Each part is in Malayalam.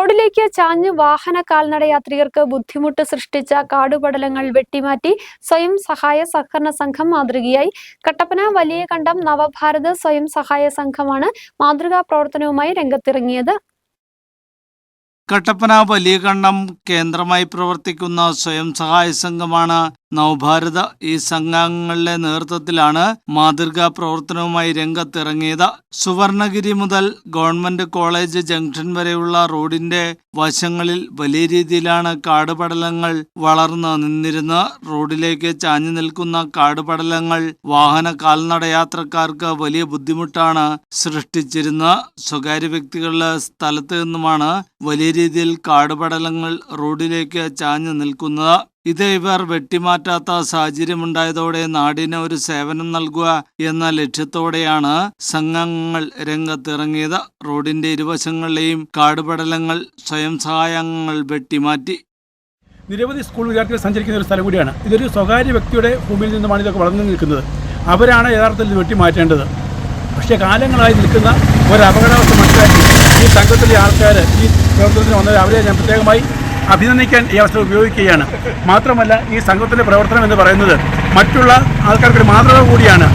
റോഡിലേക്ക് ചാഞ്ഞ് വാഹന കാൽനട യാത്രികർക്ക് ബുദ്ധിമുട്ട് സൃഷ്ടിച്ച കാടുപടലങ്ങൾ വെട്ടിമാറ്റി സ്വയം സഹായ സഹകരണ സംഘം മാതൃകയായി. കട്ടപ്പന വലിയ കണ്ടം നവഭാരത് സ്വയം സഹായ സംഘമാണ് മാതൃകാ പ്രവർത്തനവുമായി രംഗത്തിറങ്ങിയത്. കട്ടപ്പന വലിയ കണ്ടം കേന്ദ്രമായി പ്രവർത്തിക്കുന്ന സ്വയം സഹായ സംഘമാണ് നവഭാരത ഈ സംഘങ്ങളുടെ നേതൃത്വത്തിലാണ് മാതൃകാ പ്രവർത്തനവുമായി രംഗത്തിറങ്ങിയത്. സുവർണഗിരി മുതൽ ഗവൺമെന്റ് കോളേജ് ജംഗ്ഷൻ വരെയുള്ള റോഡിന്റെ വശങ്ങളിൽ വലിയ രീതിയിലാണ് കാടുപടലങ്ങൾ വളർന്നു നിന്നിരുന്നത്. റോഡിലേക്ക് ചാഞ്ഞു നിൽക്കുന്ന കാടുപടലങ്ങൾ വാഹന കാൽനട യാത്രക്കാർക്ക് വലിയ ബുദ്ധിമുട്ടാണ് സൃഷ്ടിച്ചിരുന്നത്. സ്വകാര്യ വ്യക്തികളുടെ സ്ഥലത്ത് നിന്നുമാണ് വലിയ രീതിയിൽ കാടുപടലങ്ങൾ റോഡിലേക്ക് ചാഞ്ഞു നിൽക്കുന്നത്. ഇത് ഇവർ വെട്ടിമാറ്റാത്ത സാഹചര്യമുണ്ടായതോടെ നാടിന് ഒരു സേവനം നൽകുക എന്ന ലക്ഷ്യത്തോടെയാണ് സംഘങ്ങൾ രംഗത്തിറങ്ങിയത്. റോഡിന്റെ ഇരുവശങ്ങളിലെയും കാടുപടലങ്ങൾ സ്വയം സഹായങ്ങൾ വെട്ടിമാറ്റി. നിരവധി സ്കൂൾ വിദ്യാർത്ഥികൾ സഞ്ചരിക്കുന്ന ഒരു സ്ഥലം കൂടിയാണ്. ഇതൊരു സ്വകാര്യ വ്യക്തിയുടെ ഭൂമിയിൽ നിന്നുമാണ് ഇതൊക്കെ വളർന്നു നിൽക്കുന്നത്. അവരാണ് യഥാർത്ഥത്തിൽ വെട്ടിമാറ്റേണ്ടത്. പക്ഷേ കാലങ്ങളായി നിൽക്കുന്ന ഒരു അപകടാവസ്ഥ മനസ്സിലാക്കി ഈ സംഘത്തിലെ ആൾക്കാർ ഈ പ്രവർത്തനത്തിന് വന്നത് അവരെ ഞാൻ പ്രത്യേകമായി അഭിനന്ദിക്കാൻ ഈ അവസരം ഉപയോഗിക്കുകയാണ്. മാത്രമല്ല ഈ സംഘത്തിന്റെ പ്രവർത്തനം എന്ന് പറയുന്നത് മറ്റുള്ള ആൾക്കാർക്കൊരു മാതൃക കൂടിയാണ്.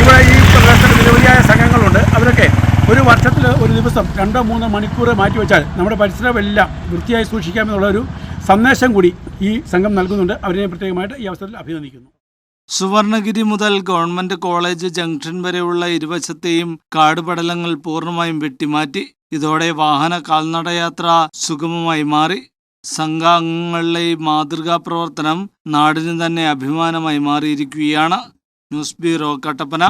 ഇവിടെ ഈ പ്രദേശത്ത് നിരവധിയായ സംഘങ്ങളുണ്ട്. അവരൊക്കെ ഒരു വർഷത്തിൽ ഒരു ദിവസം രണ്ടോ മൂന്നോ മണിക്കൂർ മാറ്റിവെച്ചാൽ നമ്മുടെ പരിസരമെല്ലാം വൃത്തിയായി സൂക്ഷിക്കാമെന്നുള്ള ഒരു സന്ദേശം കൂടി ഈ സംഘം നൽകുന്നുണ്ട്. അവരെ പ്രത്യേകമായിട്ട് ഈ അവസരത്തിൽ അഭിനന്ദിക്കുന്നു. സുവർണഗിരി മുതൽ ഗവൺമെന്റ് കോളേജ് ജംഗ്ഷൻ വരെയുള്ള ഇരുവശത്തെയും കാടുപടലങ്ങൾ പൂർണമായും വെട്ടിമാറ്റി. ഇതോടെ വാഹന കാൽനടയാത്ര സുഗമമായി മാറി. സംഘാംഗങ്ങളിലെ ഈ മാതൃകാ പ്രവർത്തനം നാടിന് തന്നെ അഭിമാനമായി മാറിയിരിക്കുകയാണ്. News bureau Kattappana.